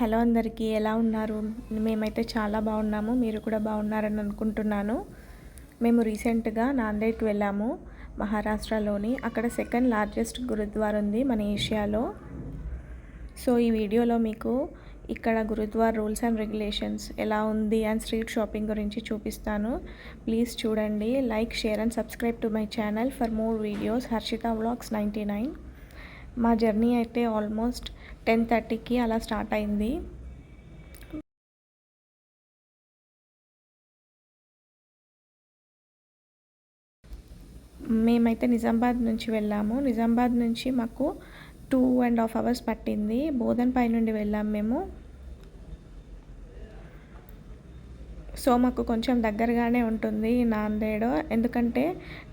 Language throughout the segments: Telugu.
హలో అందరికీ ఎలా ఉన్నారు? మేమైతే చాలా బాగున్నాము మీరు కూడా బాగున్నారని అనుకుంటున్నాను. మేము రీసెంట్గా నాందేడ్కి వెళ్ళాము మహారాష్ట్రలోని. అక్కడ సెకండ్ లార్జెస్ట్ గురుద్వార ఉంది మన ఏషియాలో. సో ఈ వీడియోలో మీకు ఇక్కడ గురుద్వార్ రూల్స్ అండ్ రెగ్యులేషన్స్ ఎలా ఉంది అండ్ స్ట్రీట్ షాపింగ్ గురించి చూపిస్తాను. ప్లీజ్ చూడండి. Like share and subscribe to my channel for more videos. Harshita vlogs ninety nine. మా జర్నీ అయితే ఆల్మోస్ట్ టెన్ థర్టీకి అలా స్టార్ట్ అయింది. మేమైతే నిజామాబాద్ నుంచి వెళ్ళాము. నిజామాబాద్ నుంచి మాకు టూ అండ్ హాఫ్ అవర్స్ పట్టింది. బోధన్ పై నుండి వెళ్ళాము మేము. సో మాకు కొంచెం దగ్గరగానే ఉంటుంది నాందేడ్. ఎందుకంటే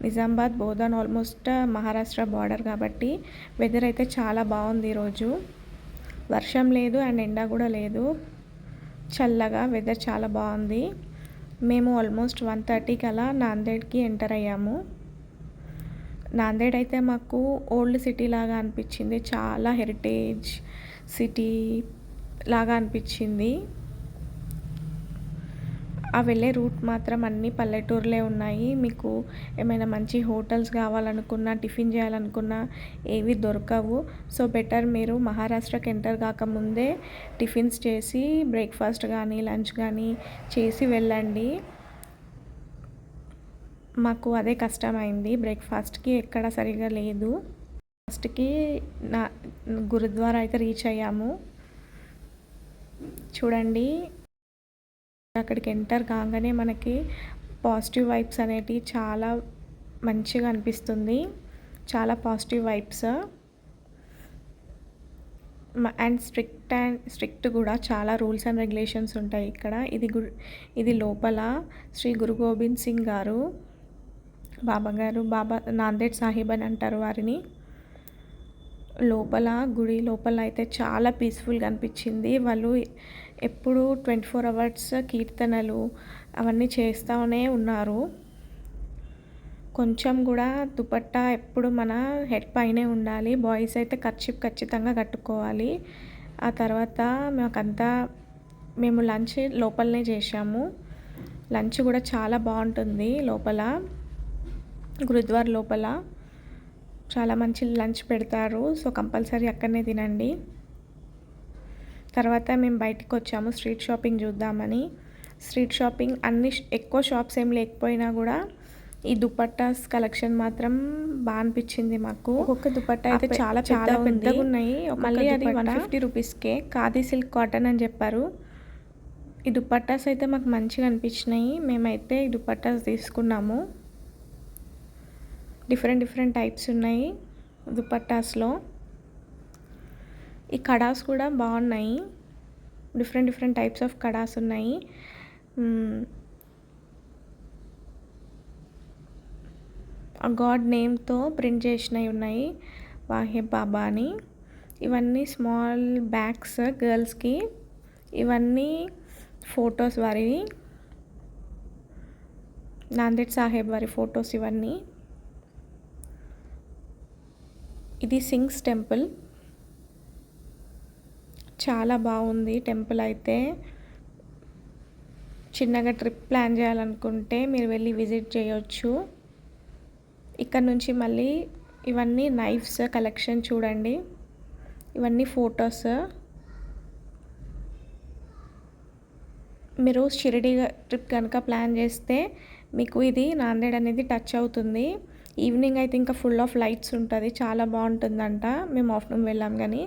నిజామాబాద్ బోధన్ ఆల్మోస్ట్ మహారాష్ట్ర బార్డర్ కాబట్టి వెదర్ అయితే చాలా బాగుంది ఈరోజు. వర్షం లేదు అండ్ ఎండ కూడా లేదు. చల్లగా వెదర్ చాలా బాగుంది. మేము ఆల్మోస్ట్ వన్ థర్టీకి అలా నాందేడ్కి ఎంటర్ అయ్యాము. నాందేడ్ అయితే మాకు ఓల్డ్ సిటీ లాగా అనిపించింది. చాలా హెరిటేజ్ సిటీ లాగా అనిపించింది. ఆ వెళ్ళే రూట్ మాత్రం అన్ని పల్లెటూరులే ఉన్నాయి. మీకు ఏమైనా మంచి హోటల్స్ కావాలనుకున్నా టిఫిన్ చేయాలనుకున్నా ఏవి దొరకవు. సో బెటర్ మీరు మహారాష్ట్రకి ఎంటర్ కాకముందే టిఫిన్స్ చేసి బ్రేక్ఫాస్ట్ కానీ లంచ్ కానీ చేసి వెళ్ళండి. మాకు అదే కష్టమైంది. బ్రేక్ఫాస్ట్కి ఎక్కడ సరిగా లేదు. ఫస్ట్కి నా గురుద్వారా అయితే రీచ్ అయ్యాము. చూడండి. అక్కడికి ఎంటర్ కాగానే మనకి పాజిటివ్ వైబ్స్ అనేటివి చాలా మంచిగా అనిపిస్తుంది. చాలా positive vibes. And strict and strict కూడా చాలా రూల్స్ అండ్ రెగ్యులేషన్స్ ఉంటాయి ఇక్కడ. ఇది గు ఇది లోపల శ్రీ గురు గోబింద్ సింగ్ గారు బాబా గారు బాబా నాందేడ్ సాహిబ్ అని అంటారు వారిని. లోపల గుడి లోపల అయితే చాలా పీస్ఫుల్గా అనిపించింది. వాళ్ళు ఎప్పుడు ట్వంటీ ఫోర్ అవర్స్ కీర్తనలు అవన్నీ చేస్తూనే ఉన్నారు. కొంచెం కూడా దుపట్టా ఎప్పుడు మన హెడ్ పైనే ఉండాలి. బాయ్స్ అయితే ఖర్చు ఖచ్చితంగా కట్టుకోవాలి. ఆ తర్వాత మాకంతా మేము లంచ్ లోపలనే చేసాము లంచ్ కూడా చాలా బాగుంటుంది లోపల గురుద్వార్ లోపల. చాలా మంచి లంచ్ పెడతారు. సో కంపల్సరీ అక్కడనే తినండి. తర్వాత మేము బయటకు వచ్చాము స్ట్రీట్ షాపింగ్ చూద్దామని. స్ట్రీట్ షాపింగ్ అన్ని ఎక్కువ షాప్స్ ఏం లేకపోయినా కూడా ఈ దుపట్టాస్ కలెక్షన్ మాత్రం బాగా అనిపించింది మాకు. ఒక్కొక్క దుపట్టా అయితే చాలా చాలా పెద్దగా ఉన్నాయి మళ్ళీ అది వన్ ఫిఫ్టీ రూపీస్కే. ఖాదీ సిల్క్ కాటన్ అని చెప్పారు. ఈ దుపట్టాస్ అయితే మాకు మంచిగా అనిపించినాయి. మేమైతే ఈ దుపట్టాస్ తీసుకున్నాము. డిఫరెంట్ డిఫరెంట్ టైప్స్ ఉన్నాయి దుపట్టాస్లో. ఈ కడాస్ కూడా బాగున్నాయి. Different different types of kadas ఉన్నాయి. Hmm. గాడ్ నేమ్తో ప్రింట్ చేసినవి ఉన్నాయి వాహెబ్ బాబా అని. ఇవన్నీ స్మాల్ బ్యాగ్స్ గర్ల్స్కి. ఇవన్నీ ఫొటోస్ వారివి. నాందేడ్ సాహెబ్ వారి ఫొటోస్ ఇవన్నీ. ఇది సింగ్స్ టెంపుల్. చాలా బాగుంది టెంపుల్ అయితే. చిన్నగా ట్రిప్ ప్లాన్ చేయాలనుకుంటే మీరు వెళ్ళి విజిట్ చేయొచ్చు. ఇక్కడ నుంచి మళ్ళీ ఇవన్నీ నైఫ్స్ కలెక్షన్ చూడండి. ఇవన్నీ ఫొటోస్. మీరు షిరిడి ట్రిప్ కనుక ప్లాన్ చేస్తే మీకు ఇది నాందేడ్ అనేది టచ్ అవుతుంది. ఈవినింగ్ అయితే ఇంకా ఫుల్ ఆఫ్ లైట్స్ ఉంటుంది చాలా బాగుంటుందంట. మేము ఆఫ్టర్నూన్ వెళ్ళాం కానీ.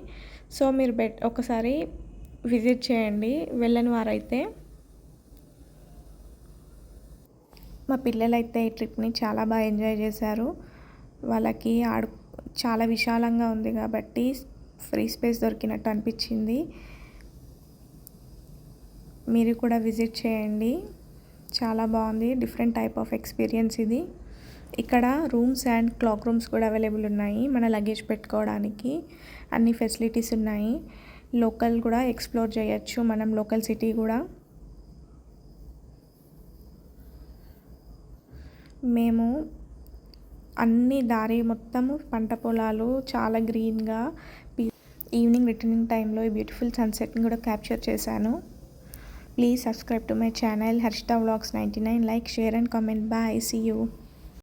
సో మీరు బెట్ ఒకసారి విజిట్ చేయండి వెళ్ళని వారైతే. మా పిల్లలైతే ఈ ట్రిప్ని చాలా బాగా ఎంజాయ్ చేశారు. వాళ్ళకి ఆడు చాలా విశాలంగా ఉంది కాబట్టి ఫ్రీ స్పేస్ దొరికినట్టు అనిపించింది. మీరు కూడా విజిట్ చేయండి. చాలా బాగుంది డిఫరెంట్ టైప్ ఆఫ్ ఎక్స్పీరియన్స్ ఇది. ఇక్కడ రూమ్స్ అండ్ క్లాక్ రూమ్స్ కూడా అవైలబుల్ ఉన్నాయి మన లగేజ్ పెట్టుకోవడానికి. అన్ని ఫెసిలిటీస్ ఉన్నాయి. లోకల్ కూడా ఎక్స్ప్లోర్ చేయొచ్చు. మనం లోకల్ సిటీ కూడా. మేము అన్ని దారి మొత్తము పంట పొలాలు చాలా గ్రీన్గా ఈవినింగ్ రిటర్నింగ్ టైంలో ఈ బ్యూటిఫుల్ సన్సెట్ని కూడా క్యాప్చర్ చేశాను. Please subscribe to my channel Harshita vlogs ninety nine. Like share and comment. Bye. See you.